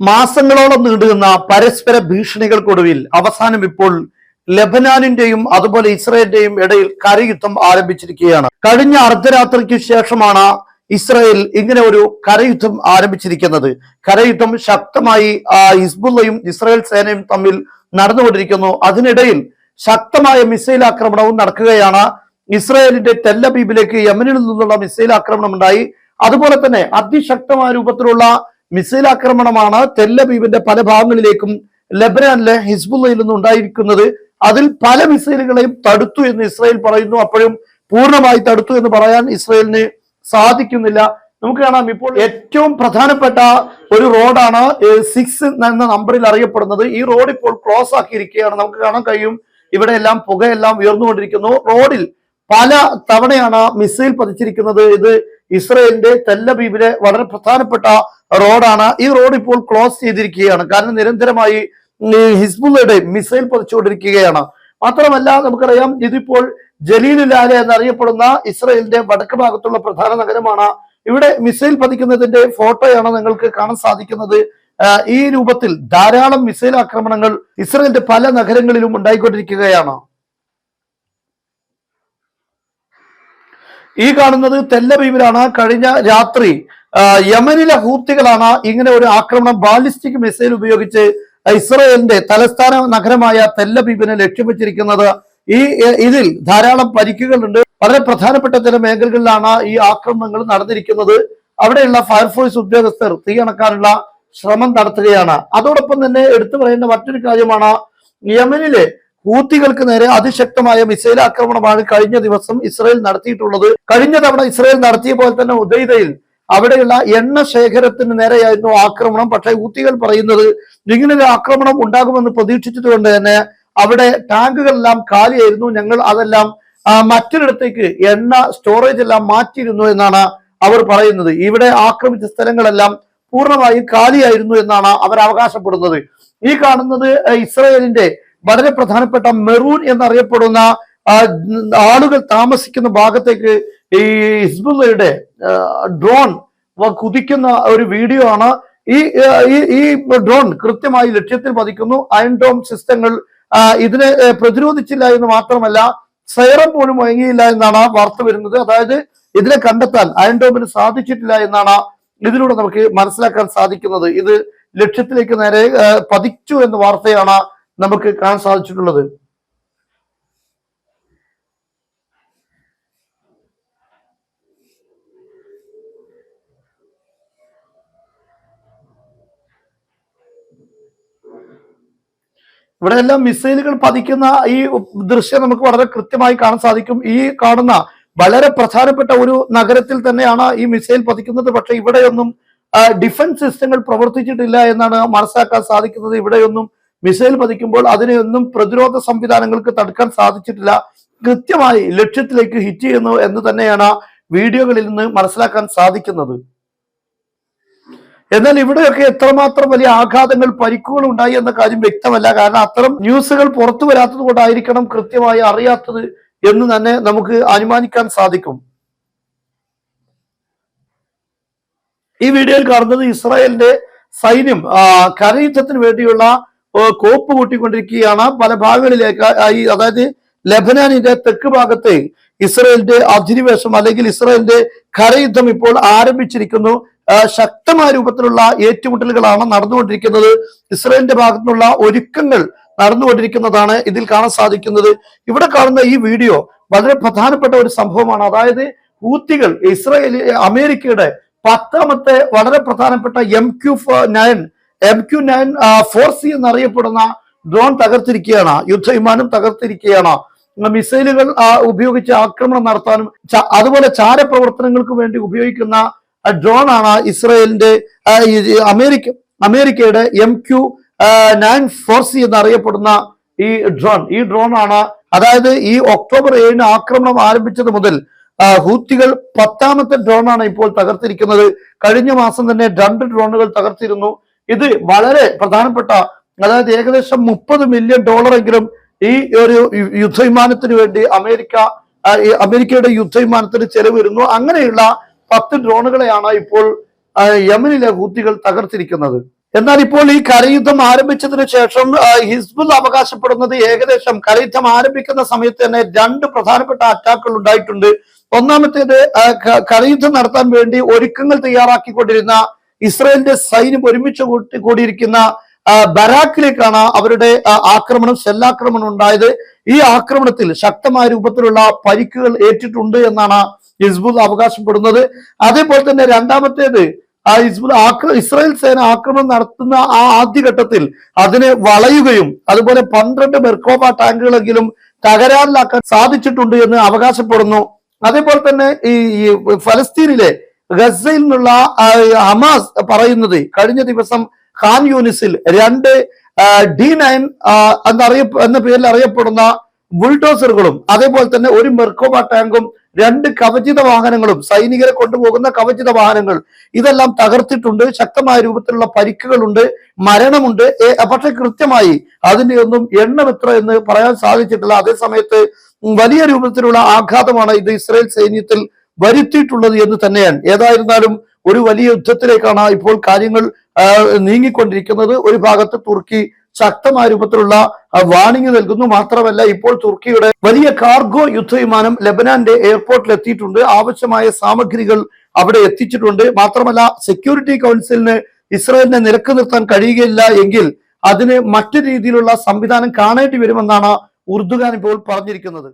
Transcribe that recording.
മാസങ്ങളോളം നീണ്ടുനിന്ന പരസ്പര ഭീഷണികൾക്കൊടുവിൽ അവസാനം ഇപ്പോൾ ലബനാനിന്റെയും അതുപോലെ ഇസ്രയേലിന്റെയും ഇടയിൽ കരയുദ്ധം ആരംഭിച്ചിരിക്കുകയാണ്. കഴിഞ്ഞ അർദ്ധരാത്രിക്ക് ശേഷമാണ് ഇസ്രയേൽ ഇങ്ങനെ ഒരു കരയുദ്ധം ആരംഭിച്ചിരിക്കുന്നത്. കരയുദ്ധം ശക്തമായി ഹിസ്ബുള്ളയും ഇസ്രയേൽ സേനയും തമ്മിൽ നടന്നുകൊണ്ടിരിക്കുന്നു. അതിനിടയിൽ ശക്തമായ മിസൈൽ ആക്രമണവും നടക്കുകയാണ്. ഇസ്രയേലിന്റെ തെല്ലബീബിലേക്ക് യമനിൽ നിന്നുള്ള മിസൈൽ ആക്രമണം ഉണ്ടായി അതുപോലെ തന്നെ അതിശക്തമായ രൂപത്തിലുള്ള മിസൈൽ ആക്രമണമാണ് തെല്ലബീബിന്റെ പല ഭാഗങ്ങളിലേക്കും ലബനാനിലെ ഹിസ്ബുള്ളയിൽ നിന്നും ഉണ്ടായിരിക്കുന്നത്. അതിൽ പല മിസൈലുകളെയും തടുത്തു എന്ന് ഇസ്രായേൽ പറയുന്നു. അപ്പോഴും പൂർണമായി തടുത്തു എന്ന് പറയാൻ ഇസ്രായേലിന് സാധിക്കുന്നില്ല. നമുക്ക് കാണാം ഇപ്പോൾ ഏറ്റവും പ്രധാനപ്പെട്ട ഒരു റോഡാണ് സിക്സ് എന്ന നമ്പറിൽ അറിയപ്പെടുന്നത്. ഈ റോഡ് ഇപ്പോൾ ക്ലോസ് ആക്കിയിരിക്കുകയാണ്. നമുക്ക് കാണാൻ കഴിയും. ഇവിടെ എല്ലാം പുകയെല്ലാം ഉയർന്നുകൊണ്ടിരിക്കുന്നു. റോഡിൽ പല തവണയാണ് മിസൈൽ പതിച്ചിരിക്കുന്നത്. ഇത് ഇസ്രയേലിന്റെ തെല്ലബീബിലെ വളരെ പ്രധാനപ്പെട്ട റോഡാണ്. ഈ റോഡ് ഇപ്പോൾ ക്ലോസ് ചെയ്തിരിക്കുകയാണ്. കാരണം നിരന്തരമായി ഹിസ്ബുള്ളയുടെ മിസൈൽ പതിച്ചുകൊണ്ടിരിക്കുകയാണ്. മാത്രമല്ല നമുക്കറിയാം ഇതിപ്പോൾ ജലീലുലാല എന്നറിയപ്പെടുന്ന ഇസ്രയേലിന്റെ വടക്ക് ഭാഗത്തുള്ള പ്രധാന നഗരമാണ്. ഇവിടെ മിസൈൽ പതിക്കുന്നതിന്റെ ഫോട്ടോയാണ് നിങ്ങൾക്ക് കാണാൻ സാധിക്കുന്നത്. ഈ രൂപത്തിൽ ധാരാളം മിസൈൽ ആക്രമണങ്ങൾ ഇസ്രയേലിന്റെ പല നഗരങ്ങളിലും ഉണ്ടായിക്കൊണ്ടിരിക്കുകയാണ്. ഈ കാണുന്നത് തെല്ലബീവിലാണ്. കഴിഞ്ഞ രാത്രി യമനിലെ ഹൂത്തികളാണ് ഇങ്ങനെ ഒരു ആക്രമണം ബാലിസ്റ്റിക് മിസൈൽ ഉപയോഗിച്ച് ഇസ്രയേലിന്റെ തലസ്ഥാന നഗരമായ തെല്ലബീബിനെ ലക്ഷ്യം വെച്ചിരിക്കുന്നത് ഈ ഇതിൽ ധാരാളം പരിക്കുകളുണ്ട്. വളരെ പ്രധാനപ്പെട്ട ചില മേഖലകളിലാണ് ഈ ആക്രമണങ്ങൾ നടന്നിരിക്കുന്നത്. അവിടെയുള്ള ഫയർഫോഴ്സ് ഉദ്യോഗസ്ഥർ തീയണക്കാനുള്ള ശ്രമം നടത്തുകയാണ്. അതോടൊപ്പം തന്നെ എടുത്തു പറയേണ്ട മറ്റൊരു കാര്യമാണ് യമനിലെ ഹൂത്തികൾക്ക് നേരെ അതിശക്തമായ മിസൈൽ ആക്രമണമാണ് കഴിഞ്ഞ ദിവസം ഇസ്രായേൽ നടത്തിയിട്ടുള്ളത്. കഴിഞ്ഞ തവണ ഇസ്രായേൽ നടത്തിയ പോലെ തന്നെ ഉദയ്തയിൽ അവിടെയുള്ള എണ്ണ ശേഖരത്തിന് നേരെയായിരുന്നു ആക്രമണം. പക്ഷേ ഊത്തികൾ പറയുന്നത് ഇങ്ങനൊരു ആക്രമണം ഉണ്ടാകുമെന്ന് പ്രതീക്ഷിച്ചതുകൊണ്ട് തന്നെ അവിടെ ടാങ്കുകളെല്ലാം കാലിയായിരുന്നു. ഞങ്ങൾ അതെല്ലാം മറ്റൊരിടത്തേക്ക് എണ്ണ സ്റ്റോറേജ് എല്ലാം മാറ്റിയിരുന്നു എന്നാണ് അവർ പറയുന്നത്. ഇവിടെ ആക്രമിച്ച സ്ഥലങ്ങളെല്ലാം പൂർണമായും കാലിയായിരുന്നു എന്നാണ് അവർ അവകാശപ്പെടുന്നത്. ഈ കാണുന്നത് ഇസ്രയേലിന്റെ വളരെ പ്രധാനപ്പെട്ട മെറൂൺ എന്നറിയപ്പെടുന്ന ആളുകൾ താമസിക്കുന്ന ഭാഗത്തേക്ക് ഈ ഹിസ്ബുള്ളയുടെ ഡ്രോൺ കുതിക്കുന്ന ഒരു വീഡിയോ ആണ്. ഈ ഈ- ഡ്രോൺ കൃത്യമായി ലക്ഷ്യത്തിൽ പതിക്കുന്നു. അയൺ ഡോം സിസ്റ്റങ്ങൾ ഇതിനെ പ്രതിരോധിച്ചില്ല എന്ന് മാത്രമല്ല സൈറം പോലും വഴങ്ങിയില്ല എന്നാണ് വാർത്ത വരുന്നത്. അതായത് ഇതിനെ കണ്ടെത്താൻ അയൺ ഡോമിന് സാധിച്ചിട്ടില്ല എന്നാണ് ഇതിലൂടെ നമുക്ക് മനസ്സിലാക്കാൻ സാധിക്കുന്നത്. ഇത് ലക്ഷ്യത്തിലേക്ക് നേരെ പതിച്ചു എന്ന വാർത്തയാണ് നമുക്ക് കാണാൻ സാധിച്ചിട്ടുള്ളത്. ഇവിടെ എല്ലാം മിസൈലുകൾ പതിക്കുന്ന ഈ ദൃശ്യം നമുക്ക് വളരെ കൃത്യമായി കാണാൻ സാധിക്കും. ഈ കാണുന്ന വളരെ പ്രധാനപ്പെട്ട ഒരു നഗരത്തിൽ തന്നെയാണ് ഈ മിസൈൽ പതിക്കുന്നത്. പക്ഷെ ഇവിടെയൊന്നും ഡിഫൻസ് സിസ്റ്റങ്ങൾ പ്രവർത്തിച്ചിട്ടില്ല എന്നാണ് മനസ്സിലാക്കാൻ സാധിക്കുന്നത്. ഇവിടെയൊന്നും മിസൈൽ പതിക്കുമ്പോൾ അതിനെയൊന്നും പ്രതിരോധ സംവിധാനങ്ങൾക്ക് തടുക്കാൻ സാധിച്ചിട്ടില്ല. കൃത്യമായി ലക്ഷ്യത്തിലേക്ക് ഹിറ്റ് ചെയ്യുന്നു എന്ന് തന്നെയാണ് വീഡിയോകളിൽ നിന്ന് മനസ്സിലാക്കാൻ സാധിക്കുന്നത്. എന്നാൽ ഇവിടെയൊക്കെ എത്രമാത്രം വലിയ ആഘാതങ്ങൾ പരിക്കുകൾ ഉണ്ടായി എന്ന കാര്യം വ്യക്തമല്ല. കാരണം അത്തരം ന്യൂസുകൾ പുറത്തു വരാത്തത് കൊണ്ടായിരിക്കണം കൃത്യമായി അറിയാത്തത് എന്ന് തന്നെ നമുക്ക് അനുമാനിക്കാൻ സാധിക്കും. ഈ വീഡിയോയിൽ കാണുന്നത് ഇസ്രായേലിന്റെ സൈന്യം കരയുദ്ധത്തിന് വേണ്ടിയുള്ള കോപ്പ് കൂട്ടിക്കൊണ്ടിരിക്കുകയാണ്. പല ഭാഗങ്ങളിലേക്ക് അതായത് ലബനാനിന്റെ തെക്ക് ഭാഗത്തെ ഇസ്രായേലിന്റെ അധിനിവേശം അല്ലെങ്കിൽ ഇസ്രായേലിന്റെ കരയുദ്ധം ഇപ്പോൾ ആരംഭിച്ചിരിക്കുന്നു. ശക്തമായ രൂപത്തിലുള്ള ഏറ്റുമുട്ടലുകളാണ് നടന്നുകൊണ്ടിരിക്കുന്നത്. ഇസ്രായേലിന്റെ ഭാഗത്തുനിന്നുള്ള ഒരുക്കങ്ങൾ നടന്നുകൊണ്ടിരിക്കുന്നതാണ് ഇതിൽ കാണാൻ സാധിക്കുന്നത്. ഇവിടെ കാണുന്ന ഈ വീഡിയോ വളരെ പ്രധാനപ്പെട്ട ഒരു സംഭവമാണ്. അതായത് ഹൂത്തികൾ ഇസ്രായേൽ അമേരിക്കയുടെ പത്താമത്തെ വളരെ പ്രധാനപ്പെട്ട M Q nine M Q nine four C എന്നറിയപ്പെടുന്ന ഡ്രോൺ തകർത്തിരിക്കുകയാണ്. യുദ്ധവിമാനം തകർത്തിരിക്കുകയാണ്. മിസൈലുകൾ ഉപയോഗിച്ച് ആക്രമണം നടത്താനും അതുപോലെ ചാരപ്രവർത്തനങ്ങൾക്ക് വേണ്ടി ഉപയോഗിക്കുന്ന ഡ്രോൺ ആണ് ഇസ്രായേലിന്റെ ആ, അമേരിക്ക അമേരിക്കയുടെ M Q nine four C എന്നറിയപ്പെടുന്ന ഈ ഡ്രോൺ ഈ ഡ്രോൺ ആണ് അതായത് ഈ ഒക്ടോബർ ഏഴിന് ആക്രമണം ആരംഭിച്ചത് മുതൽ ആ, ഹൂത്തികൾ പത്താമത്തെ ഡ്രോണാണ് ഇപ്പോൾ തകർത്തിരിക്കുന്നത്. കഴിഞ്ഞ മാസം തന്നെ രണ്ട് ഡ്രോണുകൾ തകർത്തിരുന്നു. ഇത് വളരെ പ്രധാനപ്പെട്ട അതായത് ഏകദേശം മുപ്പത് മില്യൺ ഡോളർ എങ്കിലും ഈ ഒരു യുദ്ധവിമാനത്തിന് വേണ്ടി അമേരിക്ക അമേരിക്കയുടെ യുദ്ധവിമാനത്തിന് ചെലവ് വരുന്നു. അങ്ങനെയുള്ള പത്ത് ഡ്രോണുകളെയാണ് ഇപ്പോൾ യമനിലെ ഹൂത്തികൾ തകർത്തിരിക്കുന്നത്. എന്നാൽ ഇപ്പോൾ ഈ കരയുദ്ധം ആരംഭിച്ചതിന് ശേഷം ഹിസ്ബുൾ അവകാശപ്പെടുന്നത് ഏകദേശം കരയുദ്ധം ആരംഭിക്കുന്ന സമയത്ത് തന്നെ രണ്ട് പ്രധാനപ്പെട്ട അറ്റാക്കുകൾ ഉണ്ടായിട്ടുണ്ട്. ഒന്നാമത്തേത് കരയുദ്ധം നടത്താൻ വേണ്ടി ഒരുക്കങ്ങൾ തയ്യാറാക്കിക്കൊണ്ടിരുന്ന ഇസ്രയേലിന്റെ സൈന്യം ഒരുമിച്ച് കൂട്ടി കൂടിയിരിക്കുന്ന ബരാക്കിലേക്കാണ് അവരുടെ ആക്രമണം ഷെല്ലാക്രമണം ഉണ്ടായത്. ഈ ആക്രമണത്തിൽ ശക്തമായ രൂപത്തിലുള്ള പരിക്കുകൾ ഏറ്റിട്ടുണ്ട് എന്നാണ് ഹിസ്ബുൾ അവകാശപ്പെടുന്നത്. അതേപോലെ തന്നെ രണ്ടാമത്തേത് ആ ഹിസ്ബുൾ ആക്ര ഇസ്രായേൽ സേന ആക്രമണം നടത്തുന്ന ആ ആദ്യഘട്ടത്തിൽ അതിനെ വളയുകയും അതുപോലെ പന്ത്രണ്ട് മെർക്കോബ ടാങ്കുകളെങ്കിലും തകരാറിലാക്കാൻ സാധിച്ചിട്ടുണ്ട് എന്ന് അവകാശപ്പെടുന്നു. അതേപോലെ തന്നെ ഈ ഫലസ്തീനിലെ ഗസയിൽ നിന്നുള്ള ഹമാസ് പറയുന്നത് കഴിഞ്ഞ ദിവസം ഖാൻ യൂനിസിൽ രണ്ട് ഡി നയൻ എന്നറിയ എന്ന പേരിൽ അറിയപ്പെടുന്ന ബുൾഡോസറുകളും അതേപോലെ തന്നെ ഒരു മെർക്കോബ ടാങ്കും രണ്ട് കവചിത വാഹനങ്ങളും സൈനികരെ കൊണ്ടുപോകുന്ന കവചിത വാഹനങ്ങൾ ഇതെല്ലാം തകർത്തിട്ടുണ്ട്. ശക്തമായ രൂപത്തിലുള്ള പരിക്കുകളുണ്ട് മരണമുണ്ട്. പക്ഷെ കൃത്യമായി അതിന്റെ ഒന്നും എണ്ണം എത്ര എന്ന് പറയാൻ സാധിച്ചിട്ടില്ല. അതേസമയത്ത് വലിയ രൂപത്തിലുള്ള ആഘാതമാണ് ഇത് ഇസ്രായേൽ സൈന്യത്തിൽ വരുത്തിയിട്ടുള്ളത് എന്ന് തന്നെയാണ്. ഏതായിരുന്നാലും ഒരു വലിയ യുദ്ധത്തിലേക്കാണ് ഇപ്പോൾ കാര്യങ്ങൾ നീങ്ങിക്കൊണ്ടിരിക്കുന്നത്. ഒരു ഭാഗത്ത് തുർക്കി ശക്തമായ രൂപത്തിലുള്ള വാണിംഗ് നൽകുന്നു. മാത്രമല്ല ഇപ്പോൾ തുർക്കിയുടെ വലിയ കാർഗോ യുദ്ധവിമാനം ലബനാന്റെ എയർപോർട്ടിൽ എത്തിയിട്ടുണ്ട് ആവശ്യമായ സാമഗ്രികൾ അവിടെ എത്തിച്ചിട്ടുണ്ട്. മാത്രമല്ല സെക്യൂരിറ്റി കൗൺസിലിന് ഇസ്രായേലിനെ നിരക്ക് നിർത്താൻ കഴിയുകയില്ല എങ്കിൽ അതിന് മറ്റു രീതിയിലുള്ള സംവിധാനം കാണേണ്ടി വരുമെന്നാണ് ഉർദുഖാൻ ഇപ്പോൾ പറഞ്ഞിരിക്കുന്നത്.